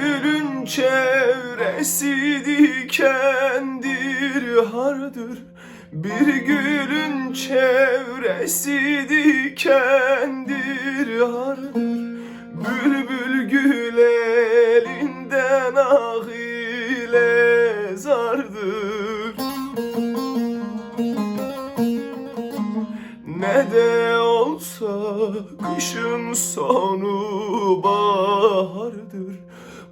gülün çevresi dikendir hardır. Bir gülün çevresi dikendir hardır. Bülbül gül elinden ah ile zardır. Ne de olsa kışın sonu bahardır